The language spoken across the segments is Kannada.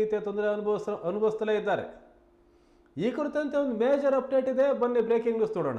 ರೀತಿಯ ತೊಂದರೆ ಅನುಭವಿಸ ಅನುಭವಿಸ್ತಲೇ ಇದ್ದಾರೆ. ಈ ಕುರಿತಂತೆ ಒಂದು ಮೇಜರ್ ಅಪ್ಡೇಟ್ ಇದೆ. ಬನ್ನಿ ಬ್ರೇಕಿಂಗ್ ನ್ಯೂಸ್ ನೋಡೋಣ.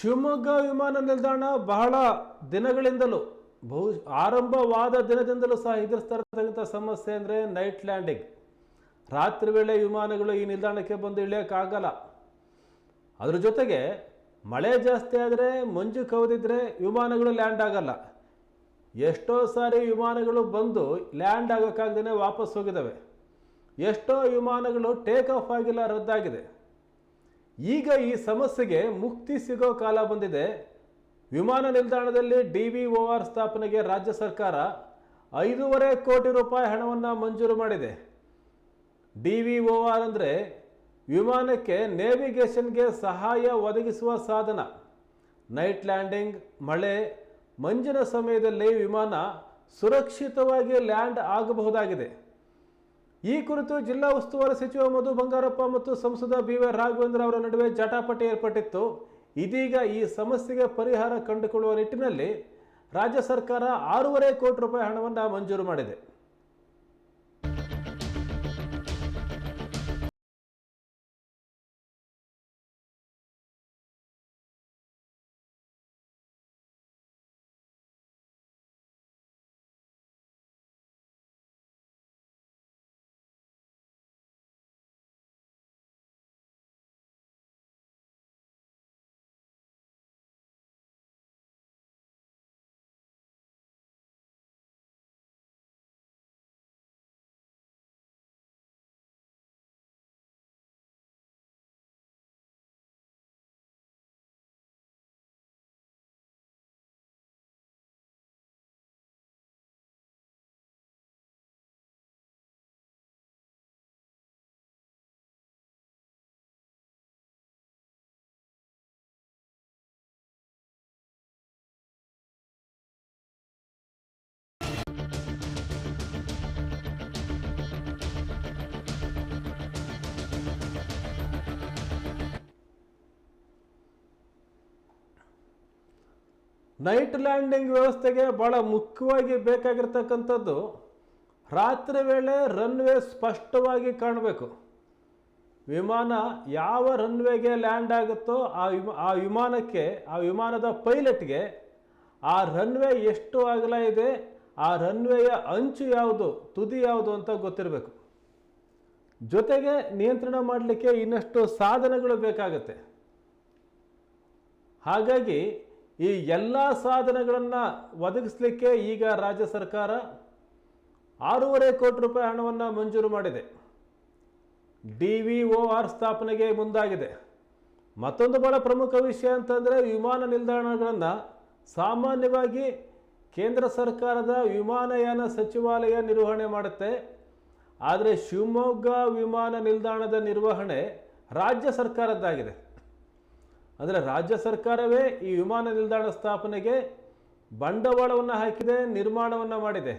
ಶಿವಮೊಗ್ಗ ವಿಮಾನ ನಿಲ್ದಾಣ ಬಹಳ ದಿನಗಳಿಂದಲೂ ಬಹು ಆರಂಭವಾದ ದಿನದಿಂದಲೂ ಸಹ ಎದುರಿಸ್ತಾ ಇರತಕ್ಕಂಥ ಸಮಸ್ಯೆ ಅಂದರೆ ನೈಟ್ ಲ್ಯಾಂಡಿಂಗ್ ರಾತ್ರಿ ವೇಳೆ ವಿಮಾನಗಳು ಈ ನಿಲ್ದಾಣಕ್ಕೆ ಬಂದು ಇಳಿಯೋಕ್ಕಾಗಲ್ಲ. ಅದ್ರ ಜೊತೆಗೆ ಮಳೆ ಜಾಸ್ತಿ ಆದರೆ ಮಂಜು ಕವಿದಿದ್ರೆ ವಿಮಾನಗಳು ಲ್ಯಾಂಡ್ ಆಗಲ್ಲ. ಎಷ್ಟೋ ಸಾರಿ ವಿಮಾನಗಳು ಬಂದು ಲ್ಯಾಂಡ್ ಆಗೋಕ್ಕಾಗ್ದೇ ವಾಪಸ್ ಹೋಗಿದ್ದಾವೆ ಎಷ್ಟೋ ವಿಮಾನಗಳು ಟೇಕ್ ಆಫ್ ಆಗಿಲ್ಲ, ರದ್ದಾಗಿದೆ. ಈಗ ಈ ಸಮಸ್ಯೆಗೆ ಮುಕ್ತಿ ಸಿಗೋ ಕಾಲ ಬಂದಿದೆ. ವಿಮಾನ ನಿಲ್ದಾಣದಲ್ಲಿ ಡಿ ವಿ ಓ ಆರ್ ಸ್ಥಾಪನೆಗೆ ರಾಜ್ಯ ಸರ್ಕಾರ ಐದೂವರೆ ಕೋಟಿ ರೂಪಾಯಿ ಹಣವನ್ನು ಮಂಜೂರು ಮಾಡಿದೆ. ಡಿ ವಿ ಒ ಆರ್ ಅಂದರೆ ವಿಮಾನಕ್ಕೆ ನೇವಿಗೇಷನ್ಗೆ ಸಹಾಯ ಒದಗಿಸುವ ಸಾಧನ. ನೈಟ್ ಲ್ಯಾಂಡಿಂಗ್, ಮಳೆ, ಮಂಜಿನ ಸಮಯದಲ್ಲಿ ವಿಮಾನ ಸುರಕ್ಷಿತವಾಗಿ ಲ್ಯಾಂಡ್ ಆಗಬಹುದಾಗಿದೆ. ಈ ಕುರಿತು ಜಿಲ್ಲಾ ಉಸ್ತುವಾರಿ ಸಚಿವ ಮಧು ಬಂಗಾರಪ್ಪ ಮತ್ತು ಸಂಸದ ಬಿ ವೈ ರಾಘವೇಂದ್ರ ಅವರ ನಡುವೆ ಜಟಾಪಟಿ ಏರ್ಪಟ್ಟಿತ್ತು. ಇದೀಗ ಈ ಸಮಸ್ಯೆಗೆ ಪರಿಹಾರ ಕಂಡುಕೊಳ್ಳುವ ನಿಟ್ಟಿನಲ್ಲಿ ರಾಜ್ಯ ಸರ್ಕಾರ ಆರೂವರೆ ಕೋಟಿ ರೂಪಾಯಿ ಹಣವನ್ನು ಮಂಜೂರು ಮಾಡಿದೆ. ನೈಟ್ ಲ್ಯಾಂಡಿಂಗ್ ವ್ಯವಸ್ಥೆಗೆ ಭಾಳ ಮುಖ್ಯವಾಗಿ ಬೇಕಾಗಿರ್ತಕ್ಕಂಥದ್ದು ರಾತ್ರಿ ವೇಳೆ ರನ್ವೇ ಸ್ಪಷ್ಟವಾಗಿ ಕಾಣಬೇಕು. ವಿಮಾನ ಯಾವ ರನ್ವೇಗೆ ಲ್ಯಾಂಡ್ ಆಗುತ್ತೋ ಆ ವಿಮ, ಆ ವಿಮಾನಕ್ಕೆ, ಆ ವಿಮಾನದ ಪೈಲಟ್ಗೆ ಆ ರನ್ವೇ ಎಷ್ಟು ಅಗಲ ಇದೆ, ಆ ರನ್ವೇಯ ಅಂಚು ಯಾವುದು, ತುದಿ ಯಾವುದು ಅಂತ ಗೊತ್ತಿರಬೇಕು. ಜೊತೆಗೆ ನಿಯಂತ್ರಣ ಮಾಡಲಿಕ್ಕೆ ಇನ್ನಷ್ಟು ಸಾಧನಗಳು ಬೇಕಾಗುತ್ತೆ. ಹಾಗಾಗಿ ಈ ಎಲ್ಲ ಸಾಧನಗಳನ್ನು ಒದಗಿಸಲಿಕ್ಕೆ ಈಗ ರಾಜ್ಯ ಸರ್ಕಾರ ಆರೂವರೆ ಕೋಟಿ ರೂಪಾಯಿ ಹಣವನ್ನು ಮಂಜೂರು ಮಾಡಿದೆ. ಡಿ ವಿ ಓ ಆರ್ ಸ್ಥಾಪನೆಗೆ ಮುಂದಾಗಿದೆ. ಮತ್ತೊಂದು ಬಹಳ ಪ್ರಮುಖ ವಿಷಯ ಅಂತಂದರೆ ವಿಮಾನ ನಿಲ್ದಾಣಗಳನ್ನು ಸಾಮಾನ್ಯವಾಗಿ ಕೇಂದ್ರ ಸರ್ಕಾರದ ವಿಮಾನಯಾನ ಸಚಿವಾಲಯ ನಿರ್ವಹಣೆ ಮಾಡುತ್ತೆ. ಆದರೆ ಶಿವಮೊಗ್ಗ ವಿಮಾನ ನಿಲ್ದಾಣದ ನಿರ್ವಹಣೆ ರಾಜ್ಯ ಸರ್ಕಾರದ್ದಾಗಿದೆ. ಅಂದರೆ ರಾಜ್ಯ ಸರ್ಕಾರವೇ ಈ ವಿಮಾನ ನಿಲ್ದಾಣ ಸ್ಥಾಪನೆಗೆ ಬಂಡವಾಳವನ್ನು ಹಾಕಿದೆ, ನಿರ್ಮಾಣವನ್ನು ಮಾಡಿದೆ.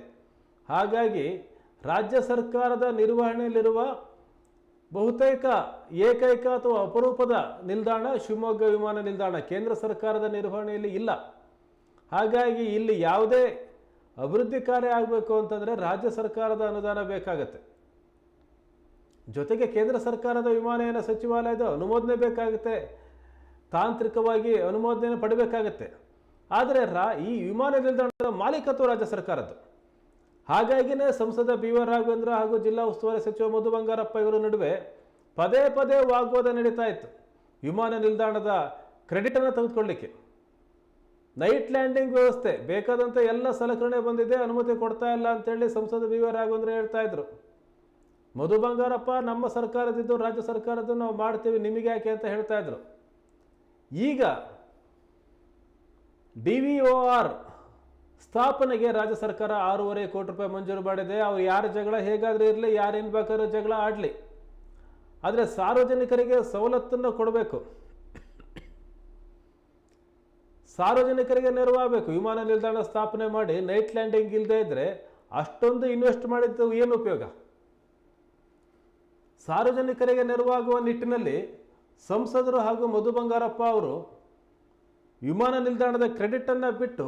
ಹಾಗಾಗಿ ರಾಜ್ಯ ಸರ್ಕಾರದ ನಿರ್ವಹಣೆಯಲ್ಲಿರುವ ಬಹುತೇಕ ಏಕೈಕ ಅಥವಾ ಅಪರೂಪದ ನಿಲ್ದಾಣ ಶಿವಮೊಗ್ಗ ವಿಮಾನ ನಿಲ್ದಾಣ ಕೇಂದ್ರ ಸರ್ಕಾರದ ನಿರ್ವಹಣೆಯಲ್ಲಿ ಇಲ್ಲ. ಹಾಗಾಗಿ ಇಲ್ಲಿ ಯಾವುದೇ ಅಭಿವೃದ್ಧಿ ಕಾರ್ಯ ಆಗಬೇಕು ಅಂತಂದರೆ ರಾಜ್ಯ ಸರ್ಕಾರದ ಅನುದಾನ ಬೇಕಾಗತ್ತೆ. ಜೊತೆಗೆ ಕೇಂದ್ರ ಸರ್ಕಾರದ ವಿಮಾನಯಾನ ಸಚಿವಾಲಯದ ಅನುಮೋದನೆ ಬೇಕಾಗುತ್ತೆ. ತಾಂತ್ರಿಕವಾಗಿ ಅನುಮೋದನೆ ಪಡಬೇಕಾಗತ್ತೆ. ಆದರೆ ರಾ, ಈ ವಿಮಾನ ನಿಲ್ದಾಣದ ಮಾಲೀಕತ್ವ ರಾಜ್ಯ ಸರ್ಕಾರದ್ದು. ಹಾಗಾಗಿನೇ ಸಂಸದ ಬಿ ವರ್ ರಾಘವೇಂದ್ರ ಹಾಗೂ ಜಿಲ್ಲಾ ಉಸ್ತುವಾರಿ ಸಚಿವ ಮಧು ಬಂಗಾರಪ್ಪ ಇವರ ನಡುವೆ ಪದೇ ಪದೇ ವಾಗ್ವಾದ ನಡೀತಾ ಇತ್ತು. ವಿಮಾನ ನಿಲ್ದಾಣದ ಕ್ರೆಡಿಟನ್ನು ತೆಗೆದುಕೊಳ್ಳಿಕ್ಕೆ. ನೈಟ್ ಲ್ಯಾಂಡಿಂಗ್ ವ್ಯವಸ್ಥೆ ಬೇಕಾದಂಥ ಎಲ್ಲ ಸಲಕರಣೆ ಬಂದಿದೆ, ಅನುಮತಿ ಕೊಡ್ತಾ ಇಲ್ಲ ಅಂತೇಳಿ ಸಂಸದ ಬಿ ವರ್ ರಾಘವೇಂದ್ರ ಹೇಳ್ತಾ ಇದ್ರು. ಮಧು ಬಂಗಾರಪ್ಪ, ನಮ್ಮ ಸರ್ಕಾರದಿದ್ದು ರಾಜ್ಯ ಸರ್ಕಾರದ್ದು, ನಾವು ಮಾಡ್ತೀವಿ ನಿಮಗೆ ಯಾಕೆ ಅಂತ ಹೇಳ್ತಾ ಇದ್ರು. ಈಗ ಡಿ ವಿ ಒ ಆರ್ ಸ್ಥಾಪನೆಗೆ ರಾಜ್ಯ ಸರ್ಕಾರ ಆರೂವರೆ ಕೋಟಿ ರೂಪಾಯಿ ಮಂಜೂರು ಮಾಡಿದೆ. ಅವ್ರು ಯಾರ ಜಗಳ ಹೇಗಾದರೂ ಇರಲಿ, ಯಾರೇನು ಬೇಕಾದ್ರೂ ಜಗಳ ಆಡಲಿ. ಆದರೆ ಸಾರ್ವಜನಿಕರಿಗೆ ಸವಲತ್ತನ್ನು ಕೊಡಬೇಕು. ಸಾರ್ವಜನಿಕರಿಗೆ ನೆರವಾಗಬೇಕು. ವಿಮಾನ ನಿಲ್ದಾಣ ಸ್ಥಾಪನೆ ಮಾಡಿ ನೈಟ್ ಲ್ಯಾಂಡಿಂಗ್ ಇಲ್ಲದೆ ಇದ್ದರೆ ಅಷ್ಟೊಂದು ಇನ್ವೆಸ್ಟ್ ಮಾಡಿದ್ದು ಏನು ಉಪಯೋಗ? ಸಾರ್ವಜನಿಕರಿಗೆ ನೆರವಾಗುವ ನಿಟ್ಟಿನಲ್ಲಿ ಸಂಸದರು ಹಾಗೂ ಮಧು ಬಂಗಾರಪ್ಪ ಅವರು ವಿಮಾನ ನಿಲ್ದಾಣದ ಕ್ರೆಡಿಟನ್ನು ಬಿಟ್ಟು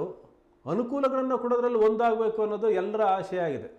ಅನುಕೂಲಗಳನ್ನು ಕೊಡೋದ್ರಲ್ಲಿ ಒಂದಾಗಬೇಕು ಅನ್ನೋದು ಎಲ್ಲರ ಆಶಯ ಆಗಿದೆ